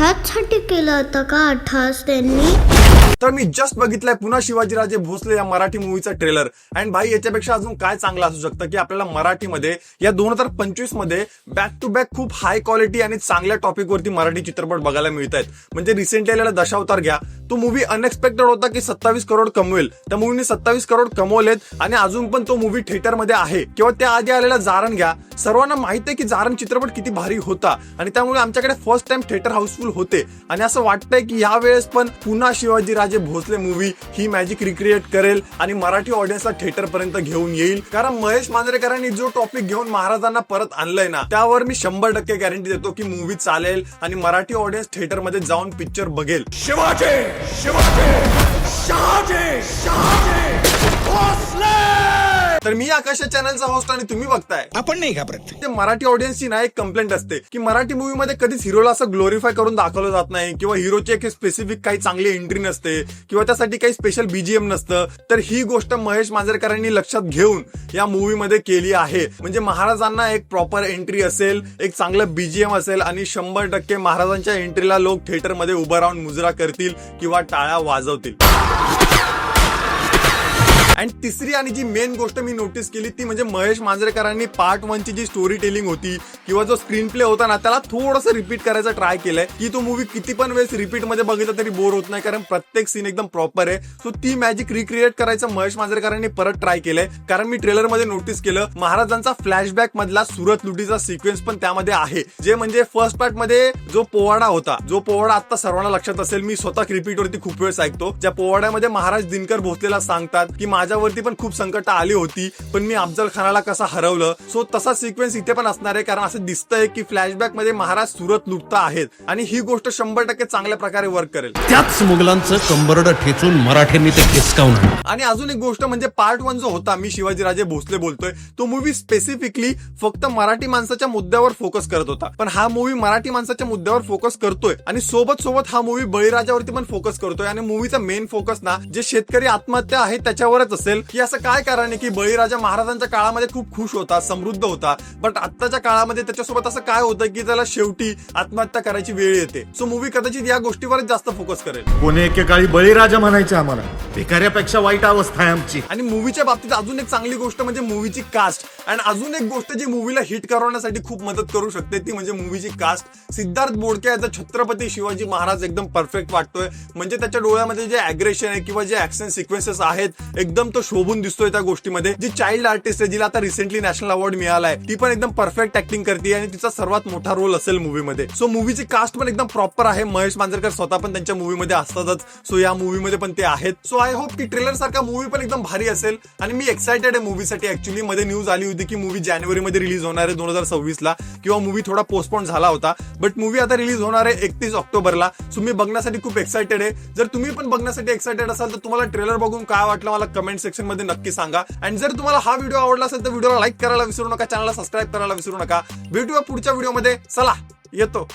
ह्याचसाठी केलं होतं का? अठ्ठास त्यांनी. तर मी जस्ट बघितलंय पुन्हा शिवाजीराजे भोसले या मराठी मूवीचा ट्रेलर अँड भाई याच्यापेक्षा अजून काय चांगलं असू शकतं की आपल्याला मराठीमध्ये या दोन हजार पंचवीसमध्ये बॅक टू बॅक खूप हाय क्वालिटी आणि चांगल्या टॉपिकवरती मराठी चित्रपट बघायला मिळत आहेत म्हणजे रिसेंटली आलेला दशावतार घ्या. तो मूवी अनएक्सपेक्टेड होता की सत्तावीस करोड कमवेल. त्या मूवीने सत्तावीस करोड कमवलेत आणि अजून पण तो मूवी थिएटरमध्ये आहे. किंवा त्या आधी आलेला जारण घ्या. सर्वांना माहिती आहे की जारण चित्रपट किती भारी होता. आणि त्यामुळे आमच्याकडे फर्स्ट टाइम थिएटर हाऊसफुल होते. आणि असं वाटतंय की यावेळेस पण पुन्हा शिवाजीराजे भोसले मूवी ही मॅजिक रिक्रिएट करेल आणि मराठी ऑडियन्सला थिएटर पर्यंत घेऊन येईल. कारण महेश मांजरेकरांनी जो टॉपिक घेऊन महाराजांना परत आणलंय ना त्यावर मी शंभर टक्के गॅरंटी देतो की मूवी चालेल आणि मराठी ऑडियन्स थिएटरमध्ये जाऊन पिक्चर बघेल. शिवाजी शिवाजी शहाजी शहाजी भोसले! तर मी आकाशा चॅनलचा होस्ट आणि तुम्ही बघताय. आपण नाही घाबरत ते मराठी ऑडियन्सची ना एक कंप्लेंट असते की मराठी मूवी मध्ये कधीच हिरोला असं ग्लोरिफाय करून दाखवलं जात नाही किंवा हिरोची एक स्पेसिफिक काही चांगली एंट्री नसते किंवा त्यासाठी काही स्पेशल बीजीएम नसतं. तर ही गोष्ट महेश मांजरेकरांनी लक्षात घेऊन या मूवी मध्ये केली आहे. म्हणजे महाराजांना एक प्रॉपर एंट्री असेल एक चांगलं बीजीएम असेल आणि शंभर टक्के महाराजांच्या एंट्रीला लोक थिएटरमध्ये उभं राहून मुजरा करतील किंवा टाळ्या वाजवतील. आणि तिसरी आणि जी मेन गोष्ट मी नोटीस केली ती म्हणजे महेश मांजरेकरांनी पार्ट वनची जी स्टोरी टेलिंग होती किंवा जो स्क्रीन प्ले होता ना त्याला थोडंसं रिपीट करायचा ट्राय केलंय. की तो मूवी किती पण वेळेस रिपीटमध्ये बघितलं तरी बोर होत नाही कारण प्रत्येक सीन एकदम प्रॉपर आहे. सो ती मॅजिक रिक्रिएट करायचं महेश मांजरेकरांनी परत ट्राय केलंय. कारण मी ट्रेलरमध्ये नोटीस केलं महाराजांचा फ्लॅशबॅक मधला सुरत लुटीचा सिक्वेन्स पण त्यामध्ये आहे. जे म्हणजे फर्स्ट पार्टमध्ये जो पोवाडा होता जो पोवाडा आता सर्वांना लक्षात असेल मी स्वतः रिपीट वरती खूप वेळेस ऐकतो. ज्या पोवाड्यामध्ये महाराज दिनकर भोसलेला सांगतात की माझ्या माझ्यावरती पण खूप संकट आली होती पण मी अफजल खानाला कसं हरवलं? सो तसा सिक्वेन्स इथे पण असणार आहे कारण असं दिसतंय की फ्लॅशबॅकमध्ये महाराज सुरत लुटता आहेत आणि ही गोष्ट शंभर टक्के चांगल्या प्रकारे वर्क करेल. त्याच मुघलांचं कंबरड ठेचून मराठ्यांनी ते. आणि अजून एक गोष्ट म्हणजे पार्ट वन जो होता मी शिवाजीराजे भोसले बोलतोय तो मूवी स्पेसिफिकली फक्त मराठी माणसाच्या मुद्द्यावर फोकस करत होता. पण हा मूवी मराठी माणसाच्या मुद्द्यावर फोकस करतोय आणि सोबत सोबत हा मूवी बळीराजावरती पण फोकस करतोय. आणि मूवीचा मेन फोकस ना जे शेतकरी आत्महत्या आहेत त्याच्यावरच असेल की असं काय कारण आहे की बळीराजा महाराजांच्या काळामध्ये खूप खुश होता समृद्ध होता. बट आत्ताच्या काळामध्ये त्याच्यासोबत असं काय होतं की त्याला शेवटी आत्महत्या करायची वेळ येते. सो मूवी कदाचित या गोष्टीवरच जास्त फोकस करेल. कोणी एकेकाळी बळीराजा म्हणायचे आम्हाला. भिकाऱ्यापेक्षा वाईट अवस्था आहे आमची. आणि मूवीच्या बाबतीत अजून एक चांगली गोष्ट म्हणजे मूवीची कास्ट आणि अजून एक गोष्ट जी मूवीला हिट करवण्यासाठी खूप मदत करू शकते ती म्हणजे मूवीची कास्ट सिद्धार्थ बोडके याचा छत्रपती शिवाजी महाराज एकदम परफेक्ट वाटतोय. म्हणजे त्याच्या डोळ्यामध्ये जे अग्रेशन आहे किंवा जे ऍक्शन सिक्वेन्सेस आहेत एकदम तो शोभून दिसतोय त्या गोष्टीमध्ये. जी चाइल्ड आर्टिस्ट आहे जिला आता रिसेंटली नॅशनल अवॉर्ड मिळालाय ती पण एकदम परफेक्ट ऍक्टिंग करते आणि तिचा सर्वात मोठा रोल असेल मूवीमध्ये. सो मूवीची कास्ट पण एकदम प्रॉपर आहे. महेश मांजरकर स्वतः पण त्यांच्या मूवीमध्ये असतातच. सो या मूवीमध्ये पण ते आहेत. सो आय होप की ट्रेलर सारखा मूवी पण एकदम भारी असेल. आणि मी एक्सायटेड आहे मूवीसाठी ऍक्च्युली मध्ये न्यूज आली होती की मूवी जानेवारी मध्ये रिलीज होणार आहे दोन हजार सव्वीस ला किंवा मूवी थोडा पोस्टपोन झाला होता. बट मूवी आता रिलीज होणार आहे एकतीस ऑक्टोबरला. सो मी बघण्यासाठी खूप एक्सायटेड आहे. जर तुम्ही पण बघण्यासाठी एक्सायटेड असाल तर तुम्हाला ट्रेलर बघून काय वाटलं मला कमेंट सेक्शनमध्ये नक्की सांगा. आणि जर तुम्हाला हा व्हिडिओ आवडला असेल तर व्हिडिओला लाईक करायला विसरू नका चॅनलला सबस्क्राईब करायला विसरू नका. भेटूया पुढच्या व्हिडिओमध्ये चला येतो.